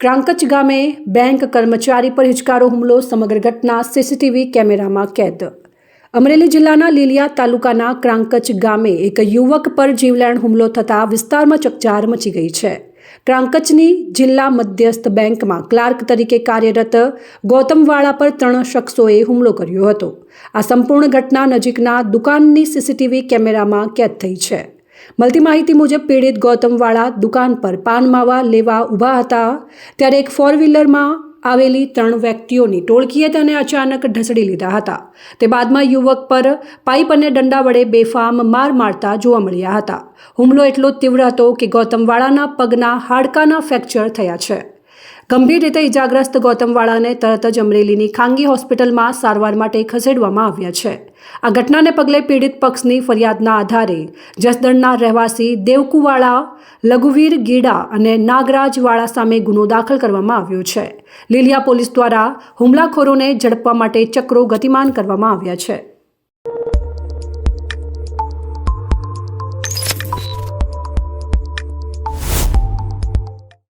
ક્રાંકચ ગામે બેંક કર્મચારી પર હિચકારો હુમલો, સમગ્ર ઘટના સીસીટીવી કેમેરામાં કેદ. અમરેલી જિલ્લાના લીલિયા તાલુકાના ક્રાંકચ ગામે એક યુવક પર જીવલેણ હુમલો થતાં વિસ્તારમાં ચકચાર મચી ગઈ છે. ક્રાંકચની જિલ્લા મધ્યસ્થ બેંકમાં ક્લાર્ક તરીકે કાર્યરત ગૌતમવાળા પર ત્રણ શખ્સોએ હુમલો કર્યો હતો. આ સંપૂર્ણ ઘટના નજીકના દુકાનની સીસીટીવી કેમેરામાં કેદ થઈ છે. મળતી માહિતી મુજબ પીડિત ગૌતમવાળા દુકાન પર પાન માવા લેવા ઊભા હતા. ત્યારે એક ફોર વ્હીલરમાં આવેલી ત્રણ વ્યક્તિઓની ટોળકીએ તેને અચાનક ઢસડી લીધા હતા. તે બાદમાં યુવક પર પાઇપ અને દંડા વડે બેફામ માર મારતા જોવા મળ્યા હતા. હુમલો એટલો તીવ્ર હતો કે ગૌતમવાળાના પગના હાડકાના ફ્રેક્ચર થયા છે. ગંભીર રીતે ઇજાગ્રસ્ત ગૌતમવાળાને તરત જ અમરેલીની ખાનગી હોસ્પિટલમાં સારવાર માટે ખસેડવામાં આવ્યા છે. આ ઘટનાને પગલે પીડિત પક્ષની ફરિયાદના આધારે જસદણના રહેવાસી દેવકુવાળા, લઘુવીર ગીડા અને નાગરાજવાળા સામે ગુનો દાખલ કરવામાં આવ્યો છે. લીલિયા પોલીસ દ્વારા હુમલાખોરોને ઝડપવા માટે ચક્રો ગતિમાન કરવામાં આવ્યા છે.